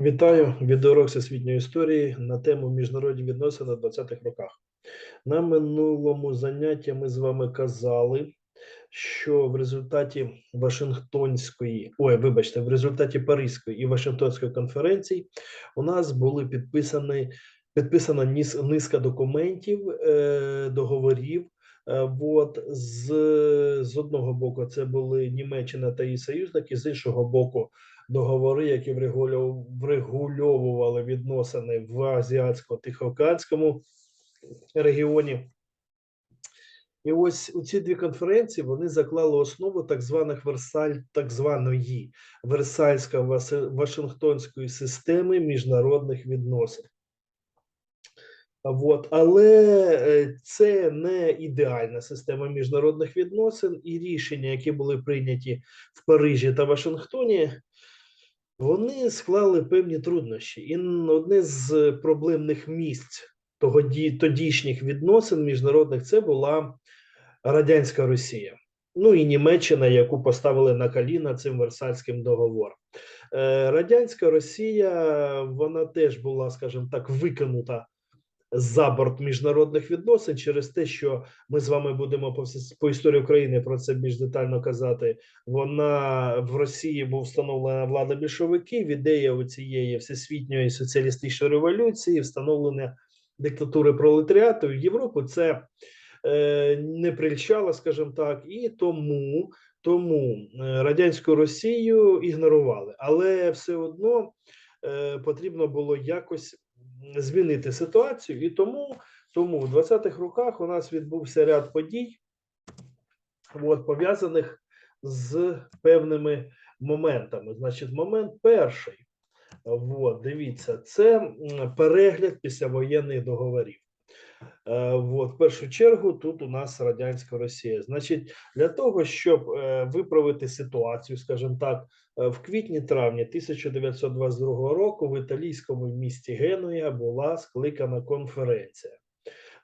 Вітаю відеоурок всесвітньої історії на тему міжнародні відносини в 20-х роках. На минулому занятті ми з вами казали, що в результаті Вашингтонської, ой, вибачте, в результаті Паризької і Вашингтонської конференцій у нас були підписані підписана низка документів, е, договорів. Е, От з, з одного боку, це були Німеччина та її союзники, з іншого боку, договори, які врегульовували відносини в азіатсько-тихоокеанському регіоні. І ось у ці дві конференції вони заклали основу так званих Версаль, так званої Версальсько-Вашингтонської системи міжнародних відносин. От, але е, це не ідеальна система міжнародних відносин, і рішення, які були прийняті в Парижі та Вашингтоні, вони склали певні труднощі. І одне з проблемних місць того ді- тодішніх відносин міжнародних це була радянська Росія. Ну і Німеччина, яку поставили на коліна цим Версальським договором. Е, Радянська Росія, вона теж була, скажімо так, викинута за борт міжнародних відносин через те, що ми з вами будемо по, по історії України про це більш детально казати. Вона в Росії був встановлена влада більшовиків, ідея у цієї всесвітньої соціалістичної революції, встановлення диктатури пролетаріату в Європу. Це е, не прильщало, скажімо так, і тому. Тому е, радянську Росію ігнорували, але все одно е, потрібно було якось змінити ситуацію, і тому, тому в 20-х роках у нас відбувся ряд подій, от, пов'язаних з певними моментами. Значить, момент перший. От, дивіться, це перегляд післявоєнних договорів. Е, От, в першу чергу, тут у нас радянська Росія. Значить, для того, щоб е, виправити ситуацію, скажімо так, е, в квітні-травні 1922 року в італійському місті Генуя була скликана конференція.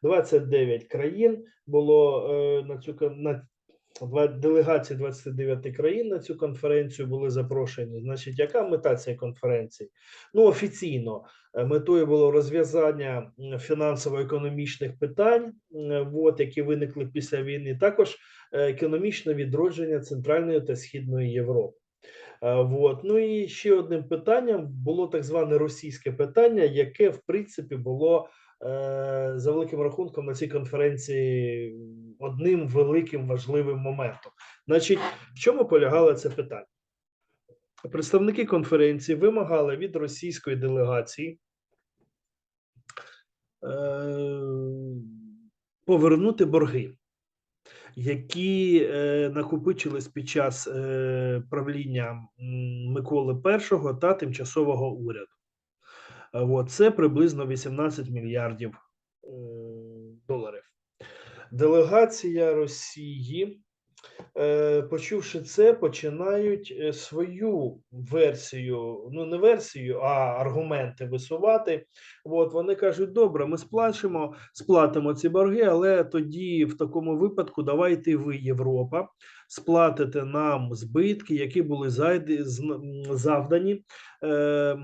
29 країн було на цю на делегації 29 країн на цю конференцію були запрошені. Значить, яка мета цієї конференції? Ну, офіційно е, метою було розв'язання фінансово-економічних питань, от, які виникли після війни, також е, економічне відродження Центральної та Східної Європи. Е, Вот. Ну і ще одним питанням було так зване російське питання, яке в принципі було за великим рахунком на цій конференції одним великим важливим моментом. Значить, в чому полягало це питання? Представники конференції вимагали від російської делегації е, повернути борги які е, накопичились під час е, правління Миколи І та тимчасового уряду. Це приблизно 18 мільярдів. Делегація Росії, е, почувши це, починають е, свою версію, ну не версію, а аргументи висувати. От вони кажуть: добре, ми сплачемо, сплатимо ці борги, але тоді в такому випадку давайте ви, Європа, сплатите нам збитки, які були завдані е,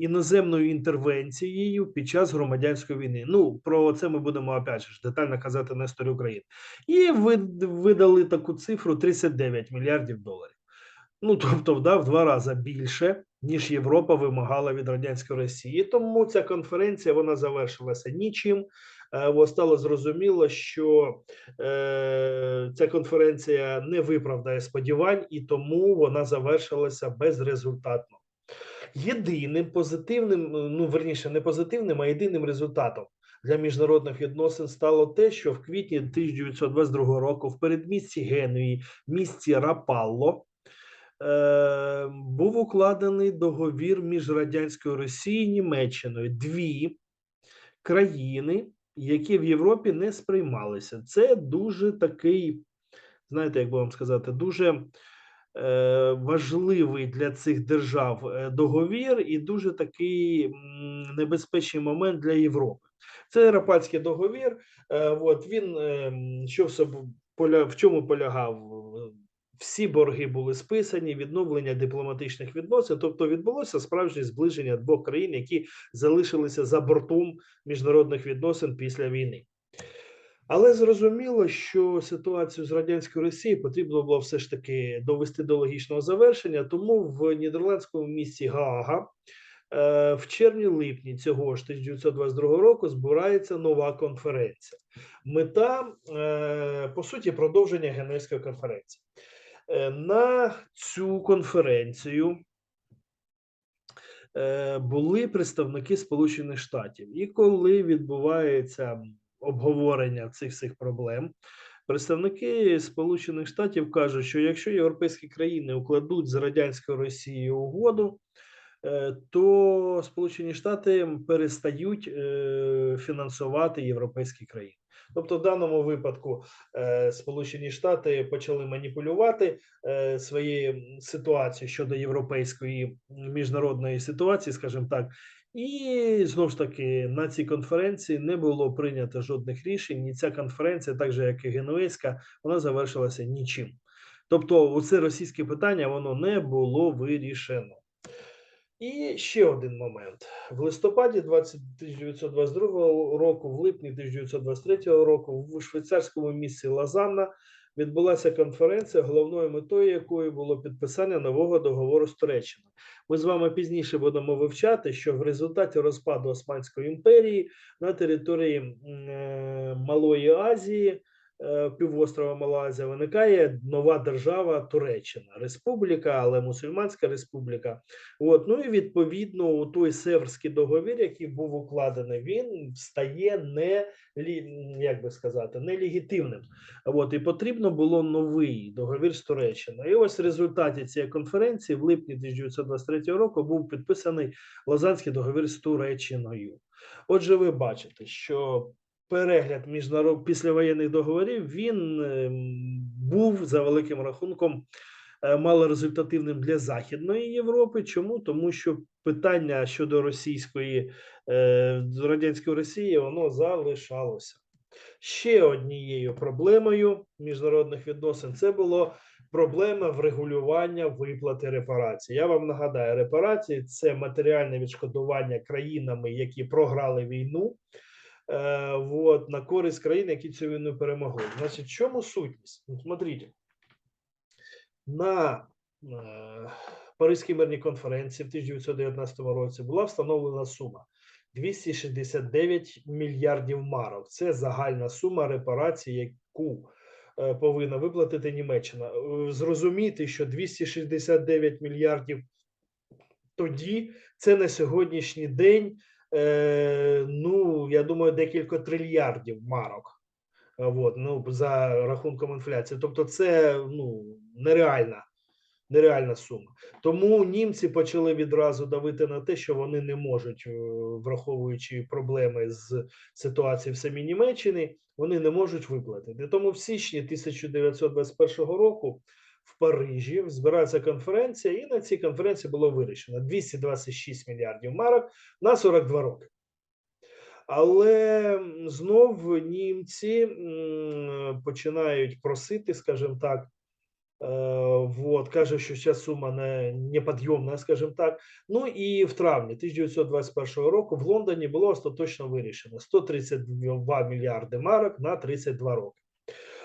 іноземною інтервенцією під час громадянської війни. Ну про це ми будемо опять же детально казати на історії України. І ви видали таку цифру 39 мільярдів доларів. Ну, тобто, да, в два рази більше, ніж Європа вимагала від радянської Росії. Тому ця конференція вона завершилася нічим. Е, бо стало зрозуміло, що е, ця конференція не виправдає сподівань, і тому вона завершилася безрезультатно. Єдиним позитивним, ну верніше, не позитивним, а єдиним результатом для міжнародних відносин стало те, що в квітні 1922 року в передмісті Генуї, місті Рапалло, е, був укладений договір між радянською Росією і Німеччиною. Дві країни, які в Європі не сприймалися. Це дуже такий, знаєте, як би вам сказати, дуже е, важливий для цих держав е, договір і дуже такий небезпечний момент для Європи. Це Рапальський договір. Е, от він що в чому полягав? Всі борги були списані, відновлення дипломатичних відносин. Тобто відбулося справжнє зближення двох країн, які залишилися за бортом міжнародних відносин після війни. Але зрозуміло, що ситуацію з радянською Росією потрібно було все ж таки довести до логічного завершення. Тому в нідерландському місті Гаага е, в червні-липні цього ж 1922 року збирається нова конференція. Мета е, по суті продовження Геневської конференції. Е, На цю конференцію е, були представники Сполучених Штатів, і коли відбувається обговорення цих всіх проблем, представники Сполучених Штатів кажуть, що якщо європейські країни укладуть з радянською Росією угоду, е, то Сполучені Штати перестають фінансувати європейські країни. Тобто, в даному випадку е, Сполучені Штати почали маніпулювати е, своєю ситуацією щодо європейської міжнародної ситуації, скажімо так, і знову ж таки на цій конференції не було прийнято жодних рішень. І ця конференція, так же як і Генуезька, вона завершилася нічим. Тобто, оце російське питання воно не було вирішено. І ще один момент: в листопаді 20 1922 року, в липні 1923 року, в швейцарському місті Лазанна відбулася конференція, головною метою якої було підписання нового договору з Туреччиною. Ми з вами пізніше будемо вивчати, що в результаті розпаду Османської імперії на території е, Малої Азії. Е, Півострова Малайзія виникає нова держава Туреччина, республіка, але мусульманська республіка. От, ну і відповідно, у той Северський договір, який був укладений, він стає не як би сказати, нелегітимним. От, і потрібно було новий договір з Туреччиною. І ось в результаті цієї конференції в липні 1923 року був підписаний Лозанський договір з Туреччиною. Отже, ви бачите, що перегляд міжнарод післявоєнних договорів він ем, був за великим рахунком е, малорезультативним для Західної Європи. Чому? Тому що питання щодо російської е, радянської Росії воно залишалося. Ще однією проблемою міжнародних відносин це було проблема врегулювання виплати репарацій. Я вам нагадаю, репарації це матеріальне відшкодування країнами, які програли війну. Е, вот, на користь країн, які цю війну перемогли. Значить, в чому сутність? Ну, смотрите, на е, Паризькій мирній конференції в 1919 році була встановлена сума 269 мільярдів марок. Це загальна сума репарацій, яку е, повинна виплатити Німеччина. Е, Зрозуміти, що 269 мільярдів тоді це на сьогоднішній день. Е, ну, я думаю, декілька трильярдів марок. Е, Вот, ну, за рахунком інфляції. Тобто, це ну, нереальна, нереальна сума. Тому німці почали відразу давити на те, що вони не можуть, е, враховуючи проблеми з ситуацією в самій Німеччині, вони не можуть виплатити. Тому в січні 1921 року в Парижі збирається конференція, і на цій конференції було вирішено 226 мільярдів марок на 42 роки. Але знов німці починають просити, скажімо так, е, вот, каже, що ця сума не, неподйомна, скажімо так. Ну і в травні 1921 року в Лондоні було остаточно вирішено 132 мільярди марок на 32 роки.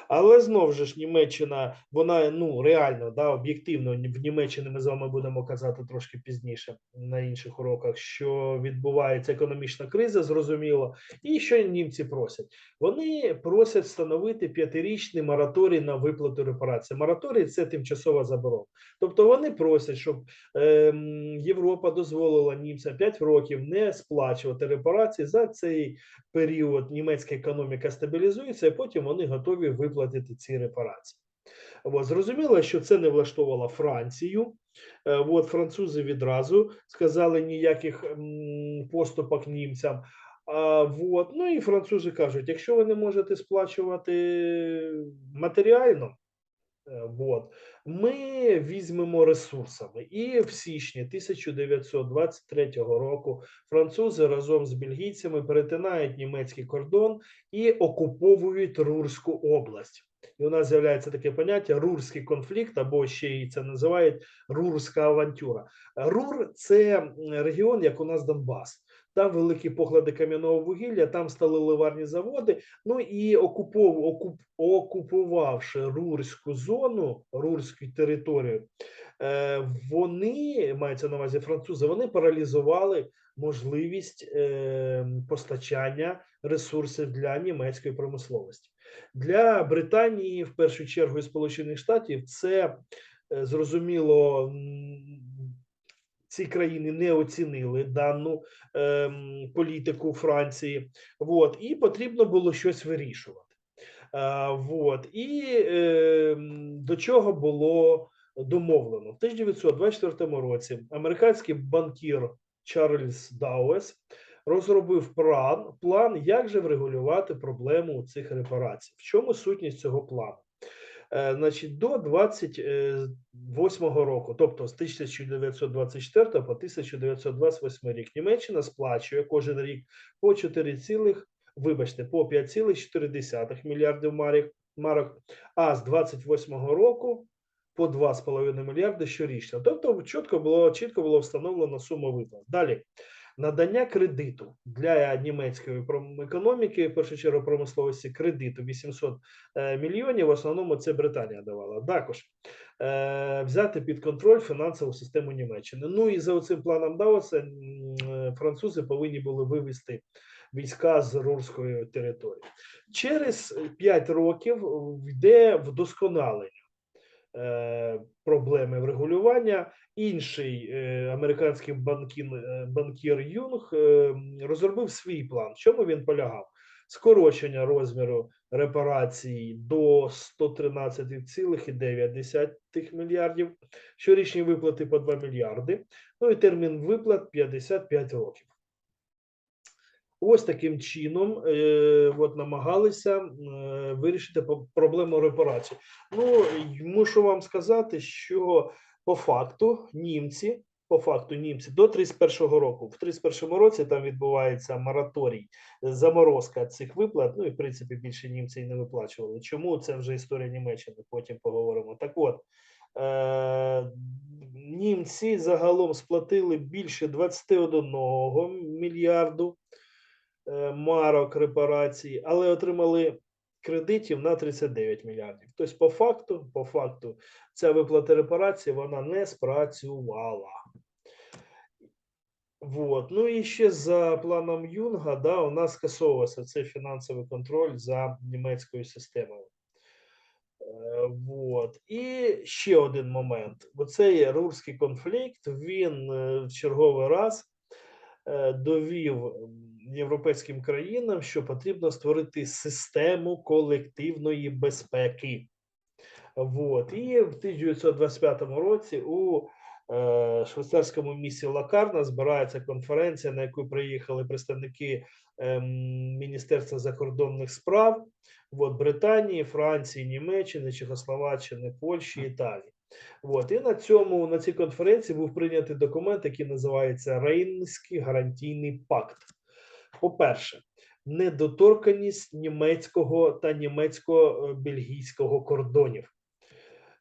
Але знову ж Німеччина, вона ну реально да, об'єктивно в Німеччині ми з вами будемо казати трошки пізніше на інших уроках, що відбувається економічна криза, зрозуміло. І що німці просять? Вони просять встановити п'ятирічний мораторій на виплату репарацій. Мораторій це тимчасова заборона. Тобто вони просять, щоб ем, Європа дозволила німцям 5 років не сплачувати репарації за цей період. Німецька економіка стабілізується, і потім вони готові виплатити ці репарації. От, зрозуміло, що це не влаштовувало Францію. Е, От французи відразу сказали ніяких поступок німцям. А, от, Ну і французи кажуть: якщо ви не можете сплачувати матеріально, е, вот, ми візьмемо ресурсами. І в січні 1923 року французи разом з бельгійцями перетинають німецький кордон і окуповують Рурську область. І у нас з'являється таке поняття рурський конфлікт, або ще й це називають рурська авантюра. Рур це регіон, як у нас Донбас. Там великі поклади кам'яного вугілля, там стали ливарні заводи. Ну і окупов, окуп, окупувавши Рурську зону, Рурську територію, е, вони мається на увазі французи, вони паралізували можливість е, постачання ресурсів для німецької промисловості. Для Британії, в першу чергу, і Сполучених Штатів, це е, зрозуміло. Ці країни не оцінили дану ем, політику Франції, от, і потрібно було щось вирішувати. А, вот, і ем, до чого було домовлено в 1924 році. Американський банкір Чарльз Дауес розробив план, план, як же врегулювати проблему цих репарацій. В чому сутність цього плану? Е, Значить, до 28 року, тобто з 1924 по 1928 рік, Німеччина сплачує кожен рік по 4, цілих, вибачте, по 5,4 мільярдів марок, а з 28 року по 2,5 мільярди щорічно. Тобто чітко було, чітко було встановлено сума виплат. Далі. Надання кредиту для німецької економіки, в першу чергу промисловості, кредиту 800 е, мільйонів. В основному це Британія давала. Також е, взяти під контроль фінансову систему Німеччини. Ну і за цим планом Дауса м, е, французи повинні були вивести війська з Рурської території. Через 5 років йде вдосконалення проблеми врегулювання. Інший е, американський банкін, е, банкір Юнг е, розробив свій план. В чому він полягав? Скорочення розміру репарацій до 113,9 мільярдів, щорічні виплати по 2 мільярди, ну і термін виплат 55 років. Ось таким чином е, от, намагалися е, вирішити проблему репарацій. Ну, мушу вам сказати, що по факту німці, по факту німці до 31-го року, в 31-му році там відбувається мораторій, заморозка цих виплат. Ну і в принципі більше німці і не виплачували. Чому це вже історія Німеччини? Потім поговоримо. Так от. Е, німці загалом сплатили більше 21 мільярду е, марок репарацій, але отримали кредитів на 39 мільярдів. Тобто, по факту, по факту, ця виплата репарацій вона не спрацювала. Вот. Ну і ще за планом Юнга, да, у нас скасовувався цей фінансовий контроль за німецькою системою. Е, Вот. І ще один момент. Оцей рурський конфлікт він е, в черговий раз е, довів європейським країнам, що потрібно створити систему колективної безпеки. Вот. І в 1925 році у е, швейцарському місті Лакарна збирається конференція, на яку приїхали представники ем, Міністерства закордонних справ от, Британії, Франції, Німеччини, Чехословаччини, Польщі, Італії. От. І на цьому на цій конференції був прийнятий документ, який називається Рейнський гарантійний пакт. По-перше, недоторканність німецького та німецько-бельгійського кордонів.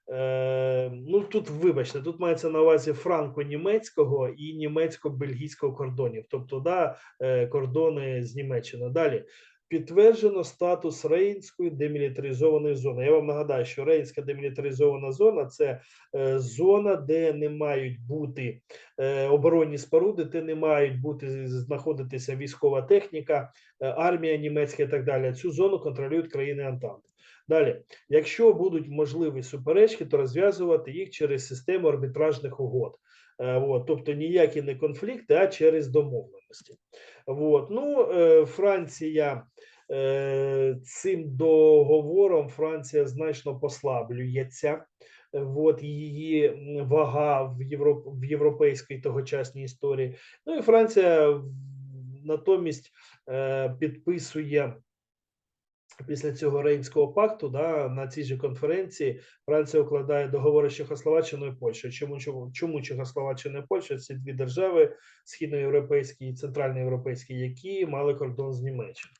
Е, ну тут, вибачте, тут мається на увазі франко-німецького і німецько-бельгійського кордонів, тобто да, е, кордони з Німеччини. Далі підтверджено статус Рейнської демілітаризованої зони. Я вам нагадаю, що Рейнська демілітаризована зона це е, зона, де не мають бути е, оборонні споруди, де не мають бути знаходитися військова техніка, е, армія німецька і так далі. Цю зону контролюють країни Антанти. Далі, якщо будуть можливі суперечки, то розв'язувати їх через систему арбітражних угод. Е, от, тобто ніякі не конфлікти, а через домовленості. От, ну, е, Франція е, цим договором Франція значно послаблюється. От її вага в, Європ, в європейській тогочасній історії. Ну і Франція натомість підписує після цього Рейнського пакту да, на цій же конференції Франція укладає договори з Чехословаччиною і Польщею. Чому, чому, чому Чехословаччина і Польща це дві держави східноєвропейські і центральноєвропейські, які мали кордон з Німеччиною.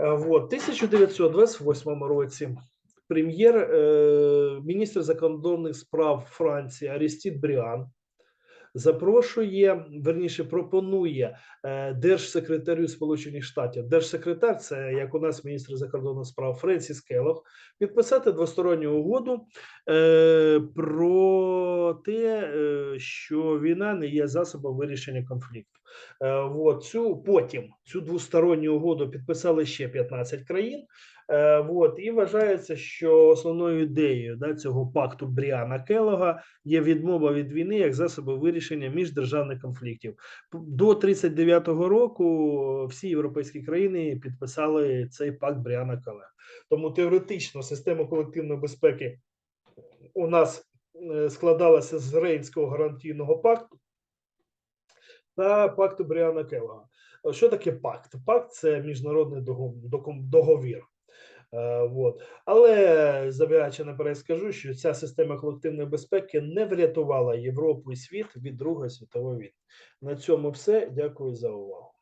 Е, Вот, 1928 році прем'єр, е, закордонних справ Франції Арістід Бріан запрошує, верніше, пропонує е, держсекретарю Сполучених Штатів. Держсекретар, це як у нас міністр закордонних справ Френсіс Келлог, підписати двосторонню угоду е, про те, е, що війна не є засобом вирішення конфлікту. От, цю потім цю двосторонню угоду підписали ще 15 країн. Е, от, і вважається, що основною ідеєю да, цього пакту Бріана Келлога є відмова від війни як засобу вирішення міждержавних конфліктів. До 39-го року всі європейські країни підписали цей пакт Бріана Келлога. Тому теоретично система колективної безпеки у нас е, складалася з Рейнського гарантійного пакту та пакту Бріана Келлога. Що таке пакт? Пакт це міжнародний договір. Е, Вот. Але забігаючи наперед, скажу, що ця система колективної безпеки не врятувала Європу і світ від Другої світової війни. На цьому все. Дякую за увагу.